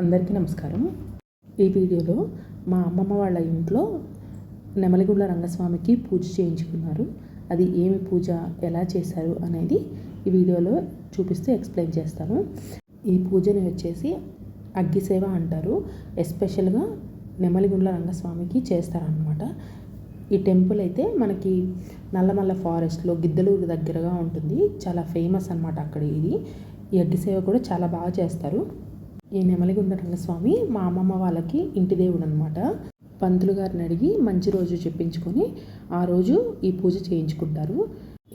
అందరికీ నమస్కారం. ఈ వీడియోలో మా అమ్మమ్మ వాళ్ళ ఇంట్లో నెమలిగుండ్ల రంగస్వామికి పూజ చేయించుకున్నారు. అది ఏమి పూజ ఎలా చేశారు అనేది ఈ వీడియోలో చూపిస్తూ ఎక్స్ప్లెయిన్ చేస్తాను. ఈ పూజని వచ్చేసి అగ్గిసేవ అంటారు. ఎస్పెషల్గా నెమలిగుండ్ల రంగస్వామికి చేస్తారనమాట ఈ టెంపుల్ అయితే మనకి నల్లమల్ల ఫారెస్ట్లో గిద్దలూరు దగ్గరగా ఉంటుంది. చాలా ఫేమస్ అనమాట అక్కడ ఇది. ఈ అగ్గిసేవ కూడా చాలా బాగా చేస్తారు. ఈ నెమలిగుండ రంగస్వామి మా అమ్మమ్మ వాళ్ళకి ఇంటి దేవుడు అనమాట పంతులు గారిని అడిగి మంచి రోజు చెప్పించుకొని ఆ రోజు ఈ పూజ చేయించుకుంటారు.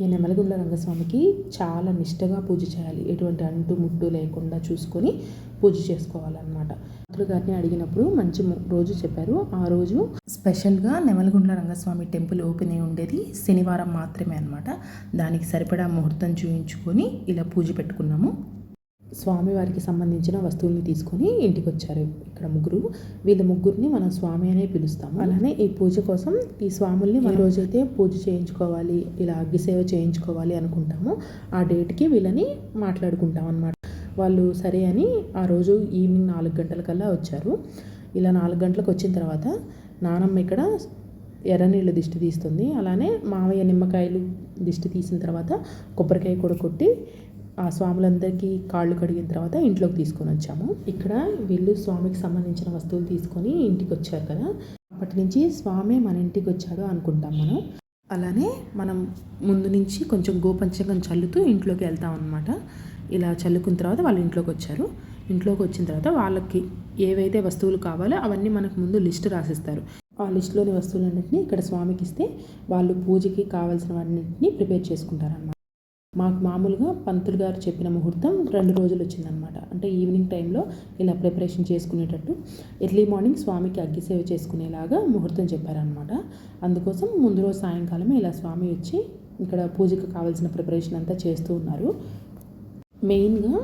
ఈ నెమలిగుండ రంగస్వామికి చాలా నిష్టగా పూజ చేయాలి. ఎటువంటి అంటు ముట్టు లేకుండా చూసుకొని పూజ చేసుకోవాలన్నమాట. పంతులు గారిని అడిగినప్పుడు మంచి రోజు చెప్పారు. ఆ రోజు స్పెషల్గా నెమలిగుండ్ల రంగస్వామి టెంపుల్ ఓపెన్ అయి ఉండేది శనివారం మాత్రమే అనమాట దానికి సరిపడా ముహూర్తం చూయించుకొని ఇలా పూజ పెట్టుకున్నాము. స్వామివారికి సంబంధించిన వస్తువుల్ని తీసుకొని ఇంటికి వచ్చారు ఇక్కడ ముగ్గురు. వీళ్ళ ముగ్గురిని మనం స్వామి అనే పిలుస్తాము. అలానే ఈ పూజ కోసం ఈ స్వాముల్ని ఈ రోజైతే పూజ చేయించుకోవాలి ఇలా అగ్గి సేవ చేయించుకోవాలి అనుకుంటాము. ఆ డేట్కి వీళ్ళని మాట్లాడుకుంటాం అనమాట వాళ్ళు సరే అని ఆ రోజు ఈవినింగ్ నాలుగు గంటల కల్లా వచ్చారు. ఇలా నాలుగు గంటలకు వచ్చిన తర్వాత నానమ్మ ఇక్కడ ఎర్రనీళ్ళు దిష్టి తీస్తుంది. అలానే మామయ్య నిమ్మకాయలు దిష్టి తీసిన తర్వాత కొబ్బరికాయ కూడా కొట్టి ఆ స్వాములందరికీ కాళ్ళు కడిగిన తర్వాత ఇంట్లోకి తీసుకొని వచ్చాము. ఇక్కడ వీళ్ళు స్వామికి సంబంధించిన వస్తువులు తీసుకొని ఇంటికి వచ్చారు కదా. అప్పటి నుంచి స్వామి మన ఇంటికి వచ్చాడు అనుకుంటాం మనం. అలానే మనం ముందు నుంచి కొంచెం గోపంచకం చల్లుతూ ఇంట్లోకి వెళ్తాం అనమాట ఇలా చల్లుకున్న తర్వాత వాళ్ళు ఇంట్లోకి వచ్చారు ఇంట్లోకి వచ్చిన తర్వాత వాళ్ళకి ఏవైతే వస్తువులు కావాలో అవన్నీ మనకు ముందు లిస్ట్ రాసిస్తారు. ఆ లిస్టులోని వస్తువులన్నింటినీ ఇక్కడ స్వామికి ఇస్తే వాళ్ళు పూజకి కావాల్సిన వాటిని ప్రిపేర్ చేసుకుంటారన్నమాట. మాకు మామూలుగా పంతులు గారు చెప్పిన ముహూర్తం రెండు రోజులు వచ్చిందనమాట అంటే ఈవినింగ్ టైంలో ఇలా ప్రిపరేషన్ చేసుకునేటట్టు ఎర్లీ మార్నింగ్ స్వామికి అగ్గి సేవ చేసుకునేలాగా ముహూర్తం చెప్పారనమాట అందుకోసం ముందు రోజు సాయంకాలమే ఇలా స్వామి వచ్చి ఇక్కడ పూజకు కావాల్సిన ప్రిపరేషన్ అంతా చేస్తూ ఉన్నారు. మెయిన్గా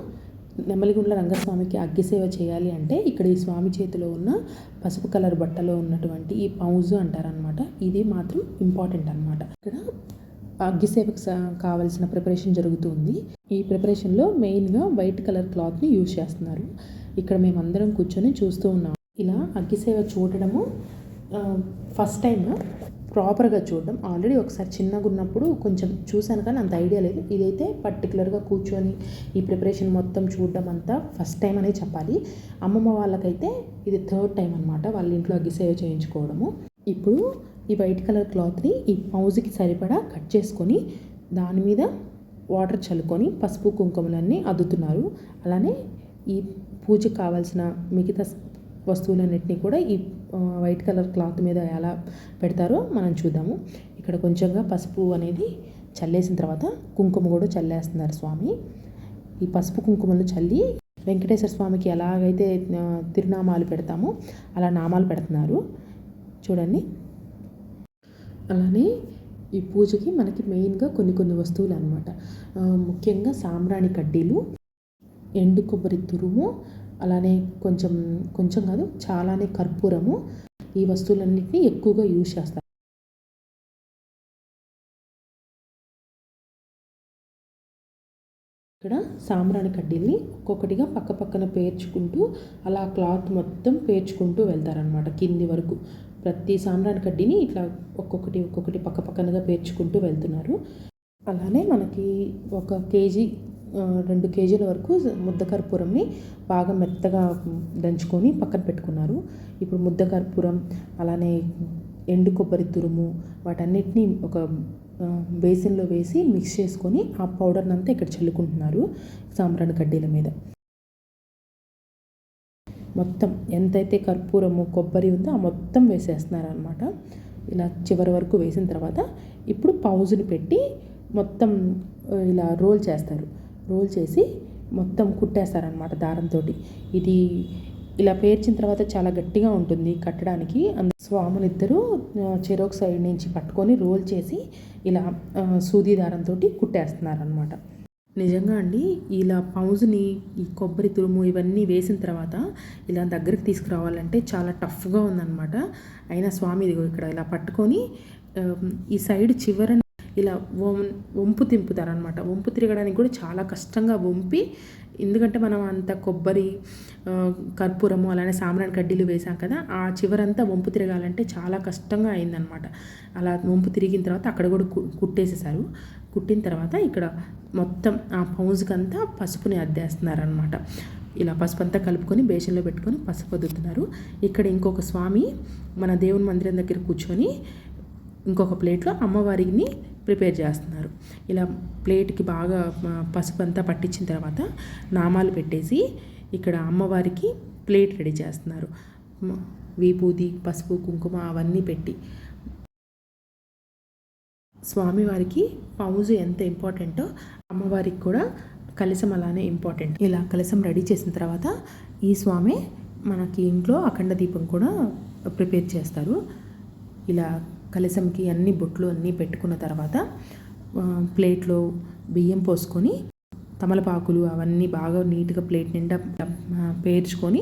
నెమలిగుండ్ల రంగస్వామికి అగ్గి సేవ చేయాలి అంటే ఇక్కడ ఈ స్వామి చేతిలో ఉన్న పసుపు కలర్ బట్టలో ఉన్నటువంటి ఈ పౌజు అంటారనమాట ఇది మాత్రం ఇంపార్టెంట్ అనమాట ఇక్కడ అగ్గిసేవకు కావాల్సిన ప్రిపరేషన్ జరుగుతుంది ఈ ప్రిపరేషన్లో మెయిన్గా వైట్ కలర్ క్లాత్ని యూజ్ చేస్తున్నారు. ఇక్కడ మేమందరం కూర్చొని చూస్తూ ఉన్నాం. ఇలా అగ్గిసేవ చూడడము ఫస్ట్ టైం ప్రాపర్గా చూడడం. ఆల్రెడీ ఒకసారి చిన్నగా ఉన్నప్పుడు కొంచెం చూశాను కానీ అంత ఐడియా లేదు. ఇదైతే పర్టికులర్గా కూర్చొని ఈ ప్రిపరేషన్ మొత్తం చూడడం అంతా ఫస్ట్ టైం అనే చెప్పాలి. అమ్మమ్మ వాళ్ళకైతే ఇది థర్డ్ టైం అనమాట వాళ్ళ ఇంట్లో అగ్గిసేవ చేయించుకోవడము. ఇప్పుడు ఈ వైట్ కలర్ క్లాత్ని ఈ పౌజుకి సరిపడా కట్ చేసుకొని దాని మీద వాటర్ చల్లుకొని పసుపు కుంకుమలన్నీ అద్దుతున్నారు. అలానే ఈ పూజకు కావాల్సిన మిగతా వస్తువులన్నింటినీ కూడా ఈ వైట్ కలర్ క్లాత్ మీద ఎలా పెడతారో మనం చూద్దాము. ఇక్కడ కొంచెంగా పసుపు అనేది చల్లేసిన తర్వాత కుంకుమ కూడా చల్లేస్తున్నారు స్వామి. ఈ పసుపు కుంకుమలు చల్లి వెంకటేశ్వర స్వామికి ఎలాగైతే తిరునామాలు పెడతామో అలా నామాలు పెడుతున్నారు. చూడండి. అలానే ఈ పూజకి మనకి మెయిన్గా కొన్ని కొన్ని వస్తువులు అనమాట ముఖ్యంగా సాంబ్రాణి కడ్డీలు ఎండు కొబ్బరి తురుము అలానే కొంచెం కొంచెం కాదు చాలానే కర్పూరము ఈ వస్తువులన్నింటినీ ఎక్కువగా యూజ్ చేస్తారు. ఇక్కడ సాంబ్రాణి కడ్డీల్ని ఒక్కొక్కటిగా పక్క పక్కన పేర్చుకుంటూ అలా క్లాత్ మొత్తం పేర్చుకుంటూ వెళ్తారనమాట కింది వరకు. ప్రతి సాంబ్రాన్ కడ్డీని ఇట్లా ఒక్కొక్కటి ఒక్కొక్కటి పక్క పక్కనగా పేర్చుకుంటూ వెళ్తున్నారు. అలానే మనకి ఒక కేజీ రెండు కేజీల వరకు ముద్ద కర్పూరంని బాగా మెత్తగా దంచుకొని పక్కన పెట్టుకున్నారు. ఇప్పుడు ముద్ద కర్పూరం అలానే ఎండు కొబ్బరి తురుము వాటన్నిటిని ఒక బేసిన్లో వేసి మిక్స్ చేసుకొని ఆ పౌడర్ని అంతా ఇక్కడ చల్లుకుంటున్నారు సాంబ్రాణి కడ్డీల మీద. మొత్తం ఎంతైతే కర్పూరము కొబ్బరి ఉందో ఆ మొత్తం వేసేస్తున్నారు అనమాట ఇలా చివరి వరకు వేసిన తర్వాత ఇప్పుడు పౌజుని పెట్టి మొత్తం ఇలా రోల్ చేస్తారు. రోల్ చేసి మొత్తం కుట్టేస్తారనమాట దారంతో ఇది ఇలా పేర్చిన తర్వాత చాలా గట్టిగా ఉంటుంది కట్టడానికి. అందు స్వాములు ఇద్దరు చెరోక్ సైడ్ నుంచి పట్టుకొని రోల్ చేసి ఇలా సూది దారంతో కుట్టేస్తున్నారు అనమాట నిజంగా అండి ఇలా పౌజుని ఈ కొబ్బరి తురుము ఇవన్నీ వేసిన తర్వాత ఇలా దగ్గరికి తీసుకురావాలంటే చాలా టఫ్గా ఉందన్నమాట. అయినా స్వామి ఇక్కడ ఇలా పట్టుకొని ఈ సైడ్ చివర ఇలా వం వంపు తింపుతారనమాట వంపు తిరగడానికి కూడా చాలా కష్టంగా వంపి ఎందుకంటే మనం అంత కొబ్బరి కర్పూరము అలానే సాంబ్రాణి కడ్డీలు వేసాం కదా ఆ చివరంతా వంపు తిరగాలంటే చాలా కష్టంగా అయిందనమాట అలా వంపు తిరిగిన తర్వాత అక్కడ కూడా కు- కుట్టేసేసారు. కుట్టిన తర్వాత ఇక్కడ మొత్తం ఆ పౌజ్కంతా పసుపుని అద్దేస్తున్నారనమాట ఇలా పసుపు అంతా కలుపుకొని బేషన్లో పెట్టుకొని పసుపు వదులుతున్నారు ఇక్కడ ఇంకొక స్వామి మన దేవుని మందిరం దగ్గర కూర్చొని ఇంకొక ప్లేట్లో అమ్మవారిని ప్రిపేర్ చేస్తున్నారు. ఇలా ప్లేట్కి బాగా పసుపు అంతా పట్టించిన తర్వాత నామాలు పెట్టేసి ఇక్కడ అమ్మవారికి ప్లేట్ రెడీ చేస్తున్నారు. వీపూది పసుపు కుంకుమ అవన్నీ పెట్టి స్వామివారికి పౌజు ఎంత ఇంపార్టెంటో అమ్మవారికి కూడా కలసం అలానే ఇంపార్టెంట్. ఇలా కలశం రెడీ చేసిన తర్వాత ఈ స్వామి మనకి ఇంట్లో అఖండ దీపం కూడా ప్రిపేర్ చేస్తారు. ఇలా కలసంకి అన్ని బొట్లు అన్నీ పెట్టుకున్న తర్వాత ప్లేట్లో బియ్యం పోసుకొని తమలపాకులు అవన్నీ బాగా నీట్గా ప్లేట్ నిండా పేర్చుకొని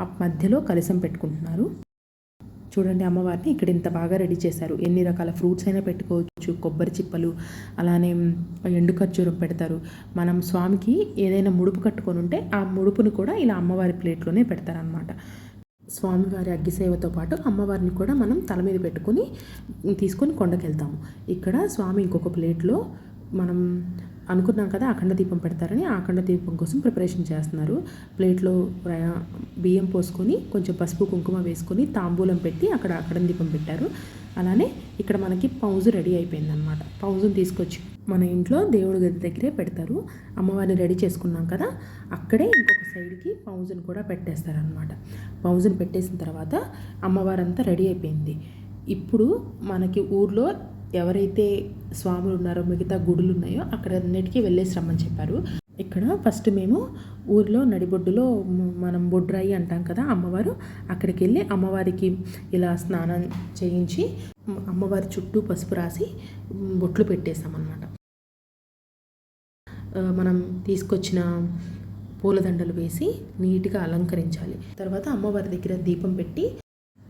ఆ మధ్యలో కలశం పెట్టుకుంటున్నారు. చూడండి అమ్మవారిని. ఇక్కడ ఇంత బాగా రెడీ చేశారు. ఎన్ని రకాల ఫ్రూట్స్ అయినా పెట్టుకోవచ్చు. కొబ్బరి చిప్పలు అలానే ఎండు ఖర్జూరం పెడతారు. మనం స్వామికి ఏదైనా ముడుపు కట్టుకొని ఉంటే ఆ ముడుపును కూడా ఇలా అమ్మవారి ప్లేట్లోనే పెడతారనమాట స్వామివారి అగ్గిసేవతో పాటు అమ్మవారిని కూడా మనం తల మీద పెట్టుకొని తీసుకొని కొండకెళ్తాము. ఇక్కడ స్వామి ఇంకొక ప్లేట్లో మనం అనుకున్నాం కదా అఖండ దీపం పెడతారని ఆ అఖండ దీపం కోసం ప్రిపరేషన్ చేస్తున్నారు. ప్లేట్లో బియ్యం పోసుకొని కొంచెం పసుపు కుంకుమ వేసుకొని తాంబూలం పెట్టి అక్కడ అఖండ దీపం పెట్టారు. అలానే ఇక్కడ మనకి పౌజు రెడీ అయిపోయిందనమాట పౌజుని తీసుకొచ్చి మన ఇంట్లో దేవుడి గది దగ్గరే పెడతారు. అమ్మవారిని రెడీ చేసుకున్నాం కదా అక్కడే ఇంకొక సైడ్కి పౌజుని కూడా పెట్టేస్తారనమాట పౌజుని పెట్టేసిన తర్వాత అమ్మవారంతా రెడీ అయిపోయింది. ఇప్పుడు మనకి ఊర్లో ఎవరైతే స్వాములు ఉన్నారో మిగతా గుడులు ఉన్నాయో అక్కడ అన్నిటికీ వెళ్ళేసి రమ్మని చెప్పారు. ఇక్కడ ఫస్ట్ మేము ఊర్లో నడిబొడ్డులో మనం బొడ్రాయి అంటాం కదా అమ్మవారు అక్కడికి వెళ్ళి అమ్మవారికి ఇలా స్నానం చేయించి అమ్మవారి చుట్టూ పసుపు రాసి బొట్లు పెట్టేస్తామన్నమాట. మనం తీసుకొచ్చిన పూలదండలు వేసి నీట్గా అలంకరించాలి. తర్వాత అమ్మవారి దగ్గర దీపం పెట్టి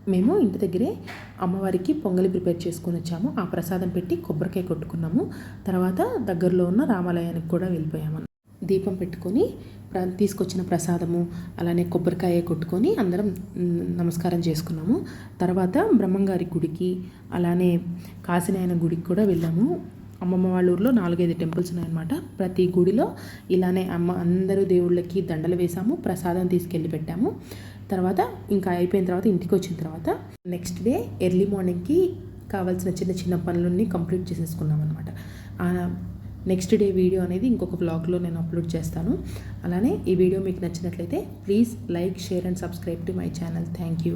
మేము ఇంటి దగ్గరే అమ్మవారికి పొంగలి ప్రిపేర్ చేసుకొని వచ్చాము. ఆ ప్రసాదం పెట్టి కొబ్బరికాయ కొట్టుకున్నాము. తర్వాత దగ్గరలో ఉన్న రామాలయానికి కూడా వెళ్ళిపోయాము. దీపం పెట్టుకొని ప్ర- తీసుకొచ్చిన ప్రసాదము అలానే కొబ్బరికాయ కొట్టుకొని అందరం నమస్కారం చేసుకున్నాము. తర్వాత బ్రహ్మంగారి గుడికి అలానే కాశీనాయన గుడికి కూడా వెళ్ళాము. అమ్మమ్మ వాళ్ళ ఊర్లో నాలుగైదు టెంపుల్స్ ఉన్నాయన్నమాట. ప్రతి గుడిలో ఇలానే అమ్మ అందరూ దేవుళ్ళకి దండలు వేసాము ప్రసాదం తీసుకెళ్ళి పెట్టాము. తర్వాత ఇంకా అయిపోయిన తర్వాత ఇంటికి వచ్చిన తర్వాత నెక్స్ట్ డే ఎర్లీ మార్నింగ్కి కావాల్సిన చిన్న చిన్న పనులన్నీ కంప్లీట్ చేసేసుకున్నాం అనమాట నెక్స్ట్ డే వీడియో అనేది ఇంకొక బ్లాగ్లో నేను అప్లోడ్ చేస్తాను. అలానే ఈ వీడియో మీకు నచ్చినట్లయితే please like share and subscribe to my channel thank you